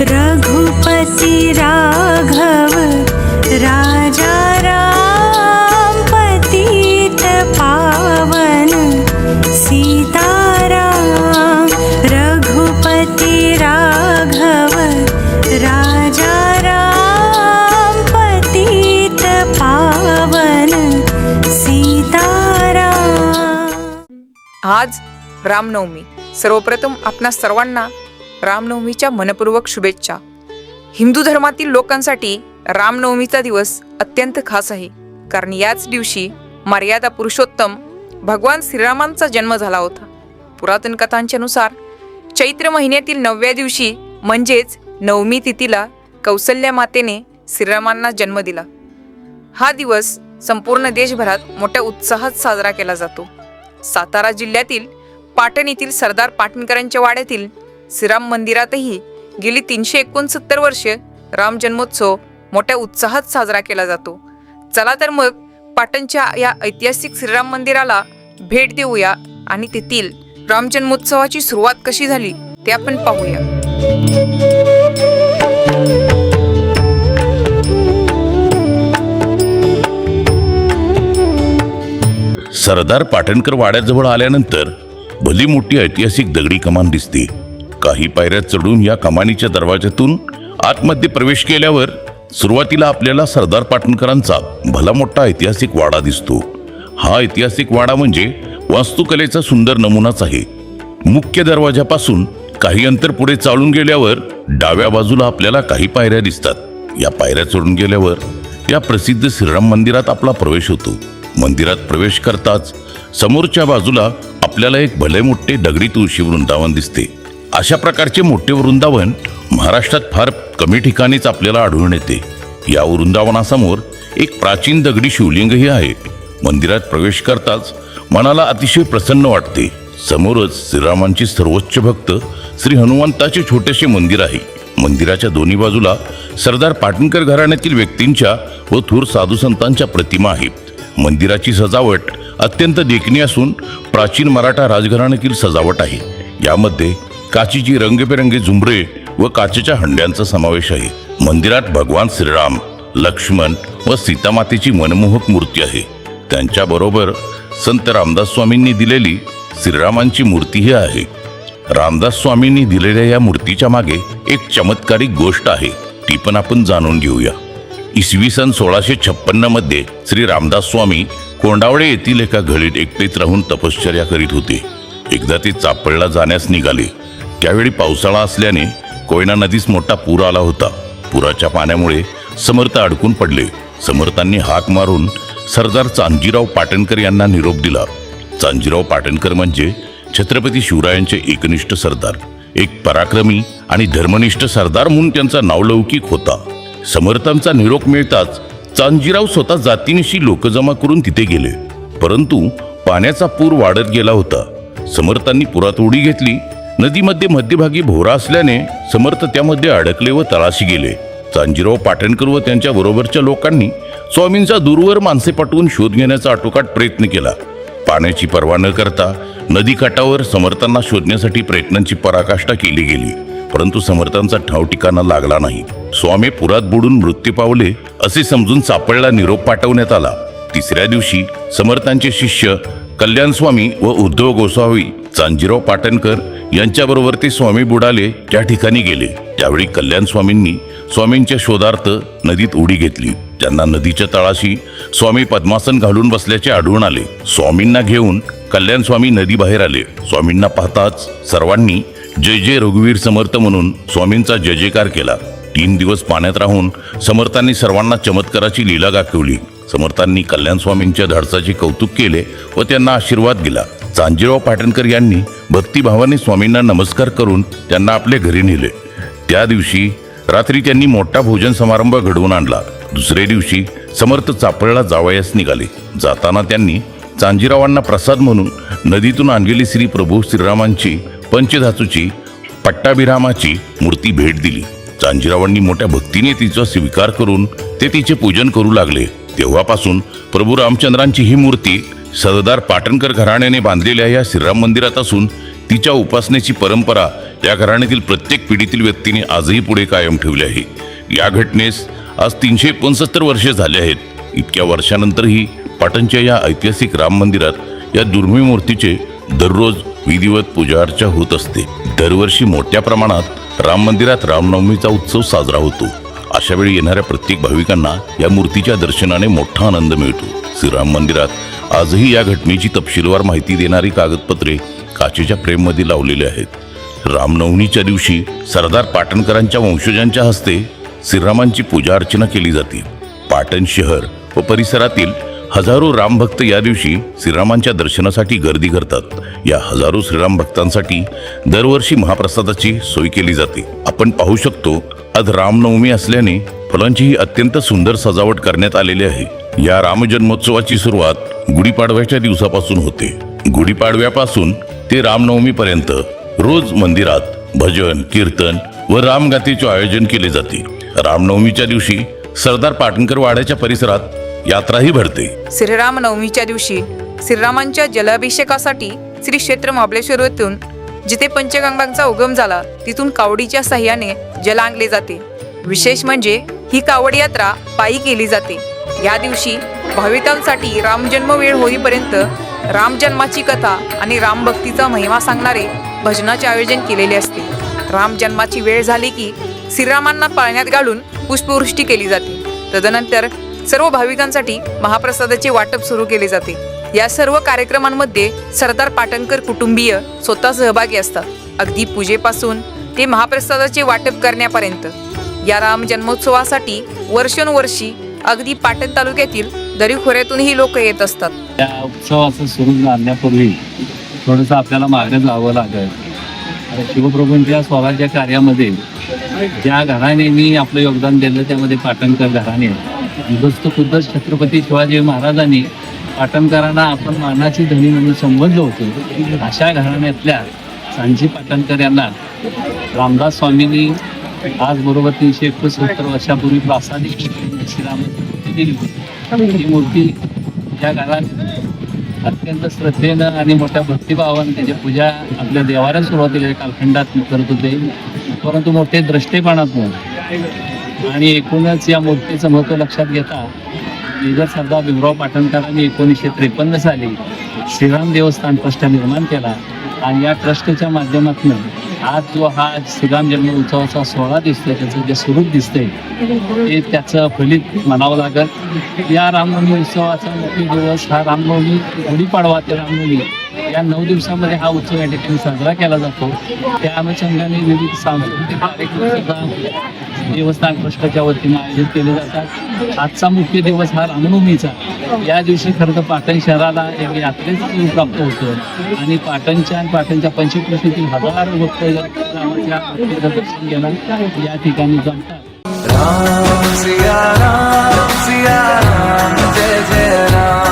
रघुपति राघव राजा राम पतित पावन सीताराम रघुपति राघव राजा राम पतित पावन सीताराम। आज रामनवमी. सर्वप्रथम आपणा सर्वांना रामनवमीच्या मनपूर्वक शुभेच्छा. हिंदू धर्मातील लोकांसाठी रामनवमीचा दिवस अत्यंत खास आहे. कारण याच दिवशी मर्यादा पुरुषोत्तम भगवान श्रीरामांचा जन्म झाला होता. पुरातन कथांच्यानुसार चैत्र महिन्यातील नवव्या दिवशी म्हणजेच नवमी तिथीला कौसल्या मातेने श्रीरामांना जन्म दिला. हा दिवस संपूर्ण देशभरात मोठ्या उत्साहात साजरा केला जातो. सातारा जिल्ह्यातील पाटण येथील सरदार पाटणकरांच्या वाड्यातील श्रीराम मंदिरातही गेली तीनशे एकोणसत्तर वर्षे राम जन्मोत्सव मोठ्या उत्साहात साजरा केला जातो. चला तर मग पाटणच्या या ऐतिहासिक श्रीराम मंदिराला भेट देऊया आणि तेथील राम जन्मोत्सवाची सुरुवात कशी झाली ते आपण पाहूया. सरदार पाटणकर वाड्याजवळ आल्यानंतर भली मोठी ऐतिहासिक दगडी कमान दिसते. काही पायऱ्या चढून या कमानीच्या दरवाज्यातून आतमध्ये प्रवेश केल्यावर सुरुवातीला आपल्याला सरदार पाटणकरांचा भला मोठा ऐतिहासिक वाडा दिसतो. हा ऐतिहासिक वाडा म्हणजे वास्तुकलेचा सुंदर नमुनाच आहे. मुख्य दरवाजापासून काही अंतर पुढे चालून गेल्यावर डाव्या बाजूला आपल्याला काही पायऱ्या दिसतात. या पायऱ्या चढून गेल्यावर या प्रसिद्ध श्रीराम मंदिरात आपला प्रवेश होतो. मंदिरात प्रवेश करताच समोरच्या बाजूला आपल्याला एक भले मोठे दगडी तुळशी वृंदावन दिसते. अशा प्रकारचे मोठे वृंदावन महाराष्ट्रात फार कमी ठिकाणीच आपल्याला आढळून येते. या वृंदावनासमोर एक प्राचीन दगडी शिवलिंगही आहे. मंदिरात प्रवेश करताच मनाला अतिशय प्रसन्न वाटते. समोरच श्रीरामांची सर्वोच्च भक्त श्री हनुमंताचे छोटेसे मंदिर आहे. मंदिराच्या दोन्ही बाजूला सरदार पाटणकर घराण्यातील व्यक्तींच्या व थोर साधू संतांच्या प्रतिमा आहेत. मंदिराची सजावट अत्यंत देखणी असून प्राचीन मराठा राजघराण्यातील सजावट आहे. यामध्ये काचीची रंगबेरंगी झुंबरे व काचेच्या हंड्यांचा समावेश आहे. मंदिरात भगवान श्रीराम लक्ष्मण व सीतामातेची मनमोहक मूर्ती आहे. त्यांच्याबरोबर संत रामदास स्वामींनी दिलेली श्रीरामांची मूर्तीही आहे. रामदास स्वामींनी दिलेल्या या मूर्तीच्या मागे एक चमत्कारिक गोष्ट आहे. ती पण आपण जाणून घेऊया. इसवी सन सोळाशे छप्पन्नमध्ये श्री रामदास स्वामी कोंडावळे येथील एका घडीत एकटेच राहून तपश्चर्या करीत होते. एकदा ते चापळला जाण्यास निघाले. त्यावेळी पावसाळा असल्याने कोयना नदीस मोठा पूर आला होता. पुराच्या पाण्यामुळे समर्थ अडकून पडले. समर्थांनी हाक मारून सरदार चांजीराव पाटणकर यांना निरोप दिला. चांजीराव पाटणकर म्हणजे छत्रपती शिवरायांचे एकनिष्ठ सरदार. एक पराक्रमी आणि धर्मनिष्ठ सरदार म्हणून त्यांचा नावलौकिक होता. समर्थांचा निरोप मिळताच चांजीराव स्वतः जातीनिशी लोकजमा करून तिथे गेले. परंतु पाण्याचा पूर वाढत गेला होता. समर्थांनी पुरात उडी घेतली नदीमध्ये मध्यभागी भोवरा असल्याने समर्थ त्यामध्ये अडकले व तळाशी गेले. चांजीराव पाटणकर व त्यांच्या बरोबरच्या लोकांनी स्वामींचा दूरवर माणसे पाठवून शोध घेण्याचा आटोकाट प्रयत्न केला. पाण्याची पर्वा न करता नदीकाठावर समर्थांना शोधण्यासाठी प्रयत्नांची पराकाष्ठा केली गेली. परंतु समर्थांचा ठाव ठिकाणा लागला नाही. स्वामी पुरात बुडून मृत्यू पावले असे समजून सापडला निरोप पाठवण्यात आला. तिसऱ्या दिवशी समर्थांचे शिष्य कल्याण स्वामी व उद्धव गोसावी चांजीराव पाटणकर यांच्याबरोबर ते स्वामी बुडाले त्या ठिकाणी गेले. त्यावेळी कल्याण स्वामींनी स्वामींच्या शोधार्थ नदीत उडी घेतली. त्यांना नदीच्या तळाशी स्वामी पद्मासन घालून बसल्याचे आढळून आले. स्वामींना घेऊन कल्याण स्वामी नदी बाहेर आले. स्वामींना पाहताच सर्वांनी जय जय रघुवीर समर्थ म्हणून स्वामींचा जय जयकार केला. तीन दिवस पाण्यात राहून समर्थांनी सर्वांना चमत्काराची लीला दाखवली. समर्थांनी कल्याण स्वामींच्या धाडसाचे कौतुक केले व त्यांना आशीर्वाद दिला. चांजीराव पाटणकर यांनी भक्तिभावाने स्वामींना नमस्कार करून त्यांना आपल्या घरी नेले. त्या दिवशी रात्री त्यांनी मोठा भोजन समारंभ घडवून आणला. दुसऱ्या दिवशी समर्थ चापळला जावयास निघाले. जाताना त्यांनी चांजीरावांना प्रसाद म्हणून नदीतून आणलेली श्री प्रभू श्रीरामांची पंचधातूची पट्टाभिरामाची मूर्ती भेट दिली. चांजीरावांनी मोठ्या भक्तीने तिचा स्वीकार करून ते तिचे पूजन करू लागले. तेव्हापासून प्रभू रामचंद्रांची ही मूर्ती सरदार पाटणकर घराण्याने बांधलेल्या या श्रीराम मंदिरात असून तिच्या उपासनेची परंपरा या घराण्यातील प्रत्येक पिढीतील व्यक्तीने आजही पुढे कायम ठेवली आहे. या घटनेस आज तीनशे एकोणसत्तर वर्षे झाले आहेत. इतक्या वर्षानंतरही पाटणच्या या ऐतिहासिक राम मंदिरात या दुर्मिळ मूर्तीचे दररोज विधिवत पूजा अर्चा होत असते. दरवर्षी मोठ्या प्रमाणात राम मंदिरात रामनवमीचा उत्सव साजरा होतो. अशा वेळी येणाऱ्या प्रत्येक भाविकांना या मूर्तीच्या दर्शनाने मोठा आनंद मिळतो. श्रीराम मंदिरात आजही या घटनेची तपशीलवार माहिती देणारी कागदपत्रे काचेच्या फ्रेममध्ये लावलेली आहेत. रामनवमीच्या दिवशी सरदार पाटणकरांच्या वंशजांच्या हस्ते श्रीरामांची पूजा अर्चना केली जाते. पाटण शहर व परिसरातील हजारो रामभक्त या दिवशी श्रीरामांच्या दर्शनासाठी गर्दी करतात. या हजारो श्रीराम भक्तांसाठी दरवर्षी महाप्रसादाची सोय केली जाते. आपण पाहू शकतो आज रामनवमी असल्याने फुलांची ही अत्यंत सुंदर सजावट करण्यात आलेली आहे. या रामजन्मोत्सवाची सुरुवात गुढीपाडव्याच्या दिवसापासून होते. गुढीपाडव्यापासून ते रामनवमीपर्यंत रोज मंदिरात भजन कीर्तन व रामगाथेचे आयोजन केले जाते. रामनवमीच्या दिवशी सरदार पाटणकर वाड्याच्या परिसरात यात्राही भरते. श्रीराम नवमीच्या दिवशी श्रीरामांच्या जलाभिषेकासाठी श्री क्षेत्र महाबलेश्वर येथून जिथे पंचगंगांचा उगम झाला तिथून कावडीच्या सहाय्याने जल आणले जाते. विशेष म्हणजे ही कावड यात्रा पायी केली जाते. या दिवशी भाविकांसाठी रामजन्म वेळ होईपर्यंत रामजन्माची कथा आणि रामभक्तीचा महिमा सांगणारे भजनाचे आयोजन केलेले असते. रामजन्माची वेळ झाली की श्रीरामांना पाळण्यात घालून पुष्पवृष्टी केली जाते. तदनंतर सर्व भाविकांसाठी महाप्रसादाचे वाटप सुरू केले जाते. या सर्व कार्यक्रमांमध्ये सरदार पाटणकर कुटुंबीय स्वतः सहभागी असतात. अगदी पूजेपासून ते महाप्रसादाचे वाटप करण्यापर्यंत. या राम जन्मोत्सवासाठी वर्षानुवर्षी अगदी पाटण तालुक्यातील दरीखोऱ्यातूनही लोक येत असतात. त्या उत्सवाचं सुरू आणण्यापूर्वी थोडंसं आपल्याला मागे जावं लागेल. शिवप्रभूंच्या स्वराज्य कार्यामध्ये ज्या घराण्याने आपलं योगदान दिलं त्यामध्ये पाटणकर घराणे आहे. खुद्द छत्रपती शिवाजी महाराजांनी पाटणकरांना आपण मानाची धनी म्हणून संबोधलं होतो. अशा घराण्यातल्या सांजी पाटणकर यांना रामदास स्वामींनी आज बरोबर तीनशे एकोणसत्तर वर्षापूर्वी प्रासादिक श्रीरामाची मूर्ती दिली होती. ही मूर्ती या घरात अत्यंत श्रद्धेनं आणि मोठ्या भक्तिभावानं त्याची पूजा आपल्या देवाऱ्या सुरुवातीला कालखंडात करत होते. परंतु मोठे द्रष्टेपणात आणि एकूणच या मूर्तीचं महत्त्व लक्षात घेता मेजर सरदार भीमराव पाटणकरांनी एकोणीसशे त्रेपन्न साली श्रीराम देवस्थान ट्रस्ट निर्माण केला आणि या ट्रस्टच्या माध्यमातून आज जो हा श्रीराम जन्म उत्सवाचा सोहळा दिसतोय त्याचं जे स्वरूप दिसतंय ते त्याचं फलित म्हणावं लागत या रामनवमी उत्सवाचा मुख्य दिवस हा रामनवमी गुढीपाडवा ते रामनवमी. या नऊ दिवसामध्ये हा उत्सव या ठिकाणी साजरा केला जातो. त्या अनुषंगाने विविध सांस्कृतिक कार्यक्रम सुद्धा देवस्थान ट्रस्टच्या वतीने आयोजित केले जातात. आजचा मुख्य दिवस हा रामनवमीचा. या दिवशी खरं तर पाटण शहराला एक यात्रेचं प्राप्त होतं आणि पाटणच्या आणि पाटणच्या पंचकृष्णीतील हजार भक्त रामाच्या दर्शन घ्यायला या ठिकाणी जमतात. राम सिया राम सिया राम जय जय राम.